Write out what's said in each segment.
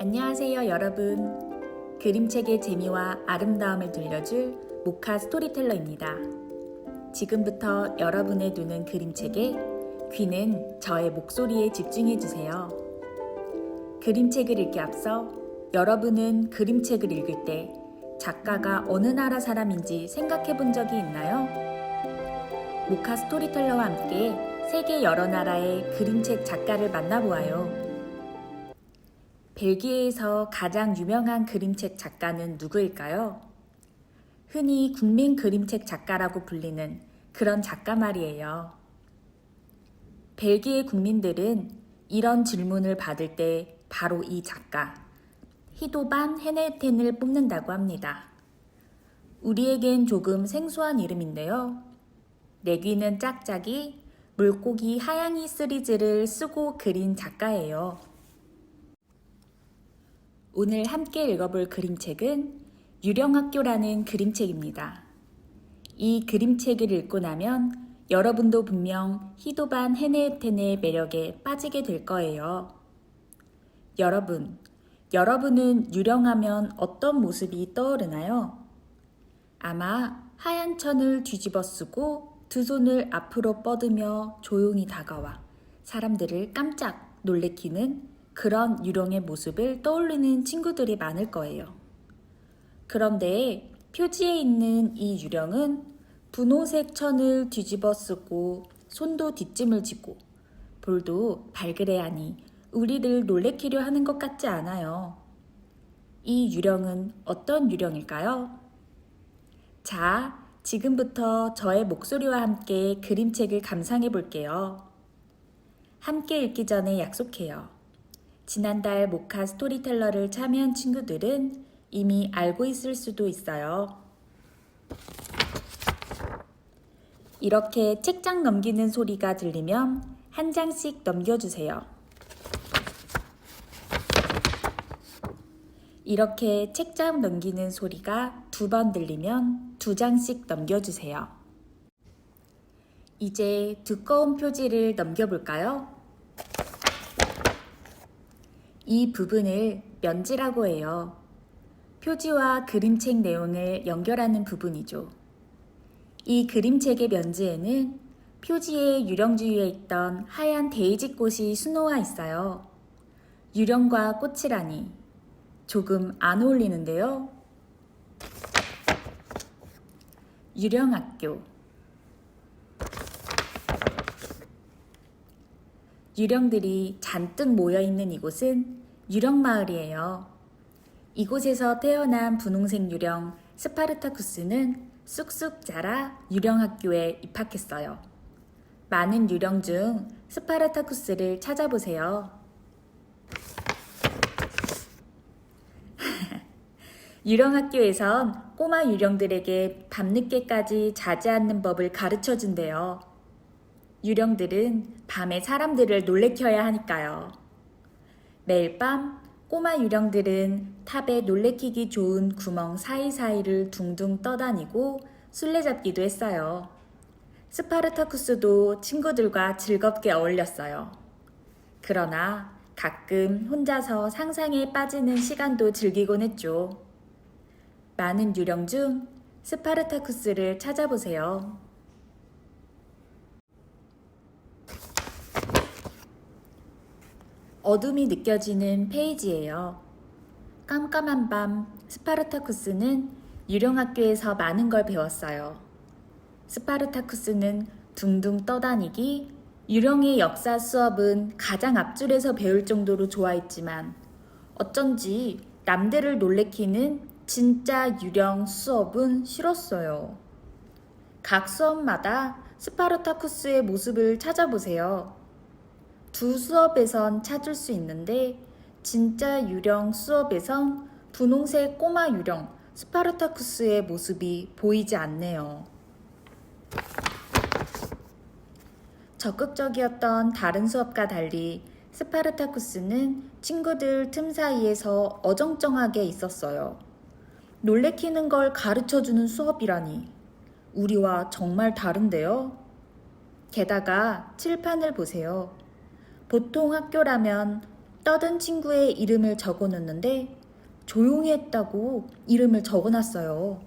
안녕하세요, 여러분. 그림책의 재미와 아름다움을 들려줄 모카 스토리텔러입니다. 지금부터 여러분의 눈은 그림책에, 귀는 저의 목소리에 집중해 주세요. 그림책을 읽기 앞서 여러분은 그림책을 읽을 때 작가가 어느 나라 사람인지 생각해 본 적이 있나요? 모카 스토리텔러와 함께 세계 여러 나라의 그림책 작가를 만나보아요. 벨기에에서 가장 유명한 그림책 작가는 누구일까요? 흔히 국민 그림책 작가라고 불리는 그런 작가 말이에요. 벨기에 국민들은 이런 질문을 받을 때 바로 이 작가, 히도반 헤네텐을 뽑는다고 합니다. 우리에겐 조금 생소한 이름인데요. 내 귀는 짝짝이, 물고기 하양이 시리즈를 쓰고 그린 작가예요. 오늘 함께 읽어볼 그림책은 유령학교라는 그림책입니다. 이 그림책을 읽고 나면 여러분도 분명 히도반 헤네텐의 매력에 빠지게 될 거예요. 여러분, 여러분은 유령하면 어떤 모습이 떠오르나요? 아마 하얀 천을 뒤집어 쓰고 두 손을 앞으로 뻗으며 조용히 다가와 사람들을 깜짝 놀래키는 그런 유령의 모습을 떠올리는 친구들이 많을 거예요. 그런데 표지에 있는 이 유령은 분홍색 천을 뒤집어 쓰고 손도 뒷짐을 지고 볼도 발그레 하니 우리를 놀래키려 하는 것 같지 않아요. 이 유령은 어떤 유령일까요? 자, 지금부터 저의 목소리와 함께 그림책을 감상해 볼게요. 함께 읽기 전에 약속해요. 지난달 모카 스토리텔러를 참여한 친구들은 이미 알고 있을 수도 있어요. 이렇게 책장 넘기는 소리가 들리면 한 장씩 넘겨주세요. 이렇게 책장 넘기는 소리가 두 번 들리면 두 장씩 넘겨주세요. 이제 두꺼운 표지를 넘겨볼까요? 이 부분을 면지라고 해요. 표지와 그림책 내용을 연결하는 부분이죠. 이 그림책의 면지에는 표지의 유령 주위에 있던 하얀 데이지 꽃이 수놓아 있어요. 유령과 꽃이라니 조금 안 어울리는데요. 유령학교 유령들이 잔뜩 모여 있는 이곳은 유령마을이에요. 이곳에서 태어난 분홍색 유령 스파르타쿠스는 쑥쑥 자라 유령학교에 입학했어요. 많은 유령 중 스파르타쿠스를 찾아보세요. 유령학교에선 꼬마 유령들에게 밤늦게까지 자지 않는 법을 가르쳐 준대요. 유령들은 밤에 사람들을 놀래켜야 하니까요. 매일 밤 꼬마 유령들은 탑에 놀래키기 좋은 구멍 사이사이를 둥둥 떠다니고 술래잡기도 했어요. 스파르타쿠스도 친구들과 즐겁게 어울렸어요. 그러나 가끔 혼자서 상상에 빠지는 시간도 즐기곤 했죠. 많은 유령 중 스파르타쿠스를 찾아보세요. 어둠이 느껴지는 페이지예요. 깜깜한 밤 스파르타쿠스는 유령학교에서 많은 걸 배웠어요. 스파르타쿠스는 둥둥 떠다니기, 유령의 역사 수업은 가장 앞줄에서 배울 정도로 좋아했지만 어쩐지 남들을 놀래키는 진짜 유령 수업은 싫었어요. 각 수업마다 스파르타쿠스의 모습을 찾아보세요. 두 수업에선 찾을 수 있는데 진짜 유령 수업에선 분홍색 꼬마 유령 스파르타쿠스의 모습이 보이지 않네요. 적극적이었던 다른 수업과 달리 스파르타쿠스는 친구들 틈 사이에서 어정쩡하게 있었어요. 놀래키는 걸 가르쳐 주는 수업이라니. 우리와 정말 다른데요? 게다가 칠판을 보세요. 보통 학교라면 떠든 친구의 이름을 적어 놓는데 조용히 했다고 이름을 적어 놨어요.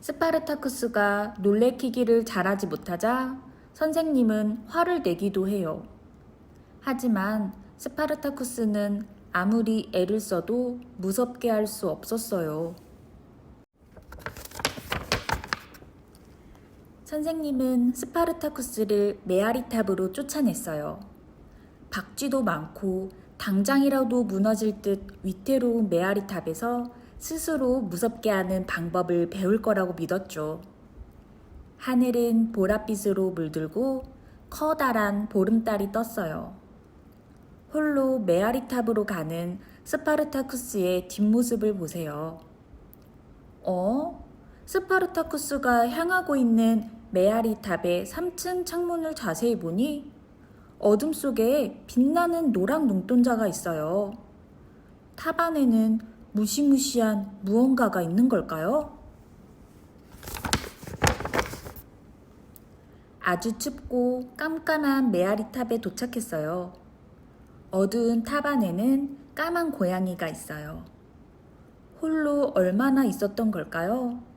스파르타쿠스가 놀래키기를 잘하지 못하자 선생님은 화를 내기도 해요. 하지만 스파르타쿠스는 아무리 애를 써도 무섭게 할 수 없었어요. 선생님은 스파르타쿠스를 메아리탑으로 쫓아냈어요. 박쥐도 많고 당장이라도 무너질 듯 위태로운 메아리탑에서 스스로 무섭게 하는 방법을 배울 거라고 믿었죠. 하늘은 보랏빛으로 물들고 커다란 보름달이 떴어요. 홀로 메아리탑으로 가는 스파르타쿠스의 뒷모습을 보세요. 어? 스파르타쿠스가 향하고 있는 메아리탑의 3층 창문을 자세히 보니 어둠 속에 빛나는 노랑 눈동자가 있어요. 탑 안에는 무시무시한 무언가가 있는 걸까요? 아주 춥고 깜깜한 메아리탑에 도착했어요. 어두운 탑 안에는 까만 고양이가 있어요. 홀로 얼마나 있었던 걸까요?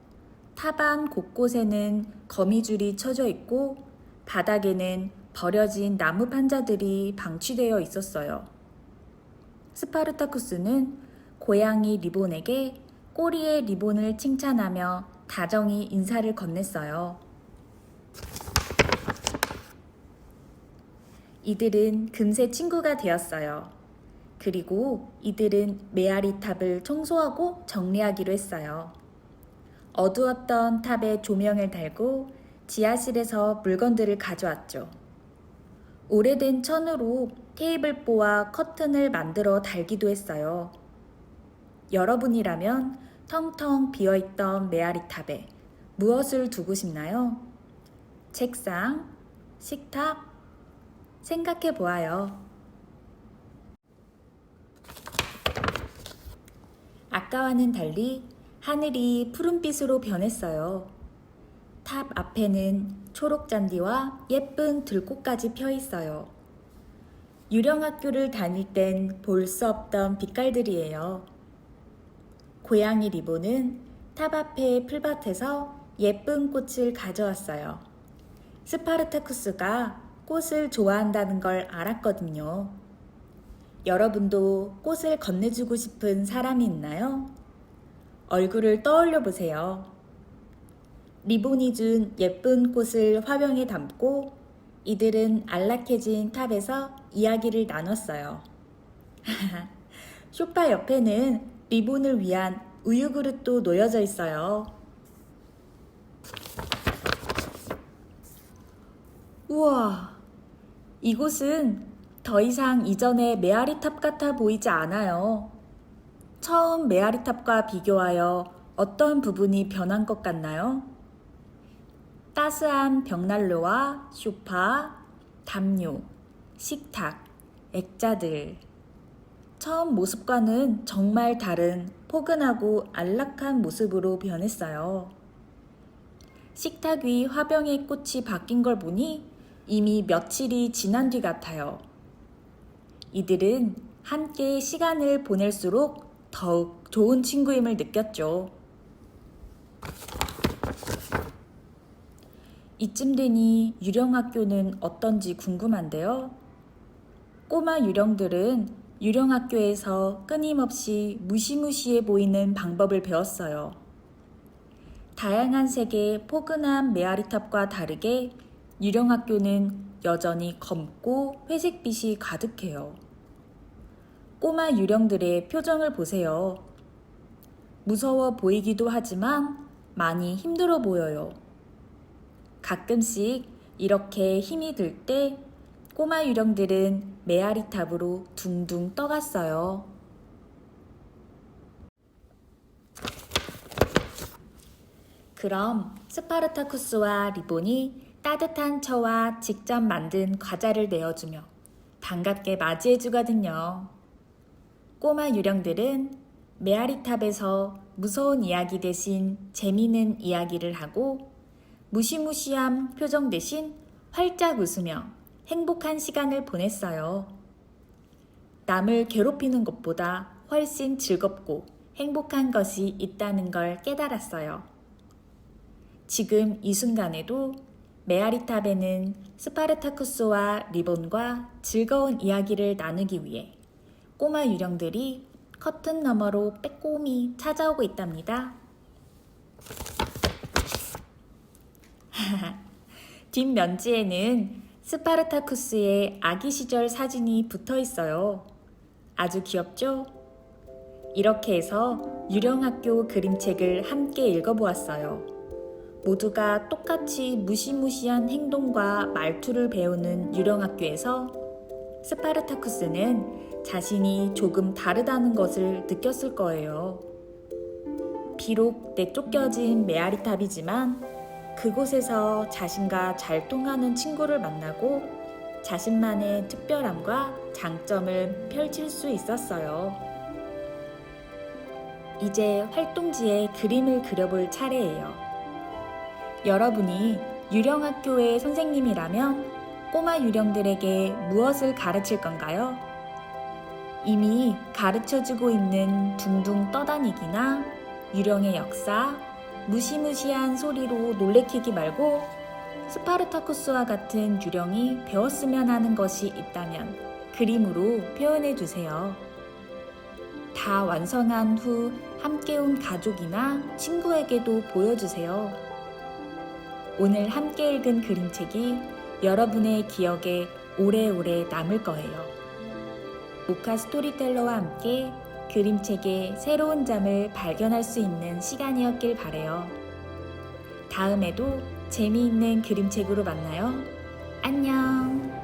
탑안 곳곳에는 거미줄이 쳐져 있고 바닥에는 버려진 나무 판자들이 방치되어 있었어요. 스파르타쿠스는 고양이 리본에게 꼬리의 리본을 칭찬하며 다정히 인사를 건넸어요. 이들은 금세 친구가 되었어요. 그리고 이들은 메아리 탑을 청소하고 정리하기로 했어요. 어두웠던 탑에 조명을 달고 지하실에서 물건들을 가져왔죠. 오래된 천으로 테이블보와 커튼을 만들어 달기도 했어요. 여러분이라면 텅텅 비어있던 메아리 탑에 무엇을 두고 싶나요? 책상, 식탁, 생각해 보아요. 아까와는 달리 하늘이 푸른빛으로 변했어요. 탑 앞에는 초록 잔디와 예쁜 들꽃까지 펴 있어요. 유령학교를 다닐 땐 볼 수 없던 빛깔들이에요. 고양이 리본은 탑 앞의 풀밭에서 예쁜 꽃을 가져왔어요. 스파르타쿠스가 꽃을 좋아한다는 걸 알았거든요. 여러분도 꽃을 건네주고 싶은 사람이 있나요? 얼굴을 떠올려 보세요. 리본이 준 예쁜 꽃을 화병에 담고 이들은 안락해진 탑에서 이야기를 나눴어요. 쇼파 옆에는 리본을 위한 우유 그릇도 놓여져 있어요. 우와, 이곳은 더 이상 이전의 메아리 탑 같아 보이지 않아요. 처음 메아리탑과 비교하여 어떤 부분이 변한 것 같나요? 따스한 벽난로와 소파, 담요, 식탁, 액자들. 처음 모습과는 정말 다른 포근하고 안락한 모습으로 변했어요. 식탁 위 화병의 꽃이 바뀐 걸 보니 이미 며칠이 지난 뒤 같아요. 이들은 함께 시간을 보낼수록 더욱 좋은 친구임을 느꼈죠. 이쯤 되니 유령학교는 어떤지 궁금한데요. 꼬마 유령들은 유령학교에서 끊임없이 무시무시해 보이는 방법을 배웠어요. 다양한 색의 포근한 메아리탑과 다르게 유령학교는 여전히 검고 회색빛이 가득해요. 꼬마 유령들의 표정을 보세요. 무서워 보이기도 하지만 많이 힘들어 보여요. 가끔씩 이렇게 힘이 들 때 꼬마 유령들은 메아리 탑으로 둥둥 떠갔어요. 그럼 스파르타쿠스와 리본이 따뜻한 처와 직접 만든 과자를 내어주며 반갑게 맞이해주거든요. 꼬마 유령들은 메아리탑에서 무서운 이야기 대신 재미있는 이야기를 하고 무시무시한 표정 대신 활짝 웃으며 행복한 시간을 보냈어요. 남을 괴롭히는 것보다 훨씬 즐겁고 행복한 것이 있다는 걸 깨달았어요. 지금 이 순간에도 메아리탑에는 스파르타쿠스와 리본과 즐거운 이야기를 나누기 위해 꼬마 유령들이 커튼 너머로 빼꼼히 찾아오고 있답니다. 뒷면지에는 스파르타쿠스의 아기 시절 사진이 붙어 있어요. 아주 귀엽죠? 이렇게 해서 유령학교 그림책을 함께 읽어보았어요. 모두가 똑같이 무시무시한 행동과 말투를 배우는 유령학교에서 스파르타쿠스는 자신이 조금 다르다는 것을 느꼈을 거예요. 비록 내쫓겨진 메아리탑이지만 그곳에서 자신과 잘 통하는 친구를 만나고 자신만의 특별함과 장점을 펼칠 수 있었어요. 이제 활동지에 그림을 그려볼 차례예요. 여러분이 유령학교의 선생님이라면 꼬마 유령들에게 무엇을 가르칠 건가요? 이미 가르쳐주고 있는 둥둥 떠다니기나 유령의 역사, 무시무시한 소리로 놀래키기 말고 스파르타쿠스와 같은 유령이 배웠으면 하는 것이 있다면 그림으로 표현해 주세요. 다 완성한 후 함께 온 가족이나 친구에게도 보여주세요. 오늘 함께 읽은 그림책이 여러분의 기억에 오래오래 남을 거예요. 모카 스토리텔러와 함께 그림책의 새로운 점을 발견할 수 있는 시간이었길 바래요. 다음에도 재미있는 그림책으로 만나요. 안녕!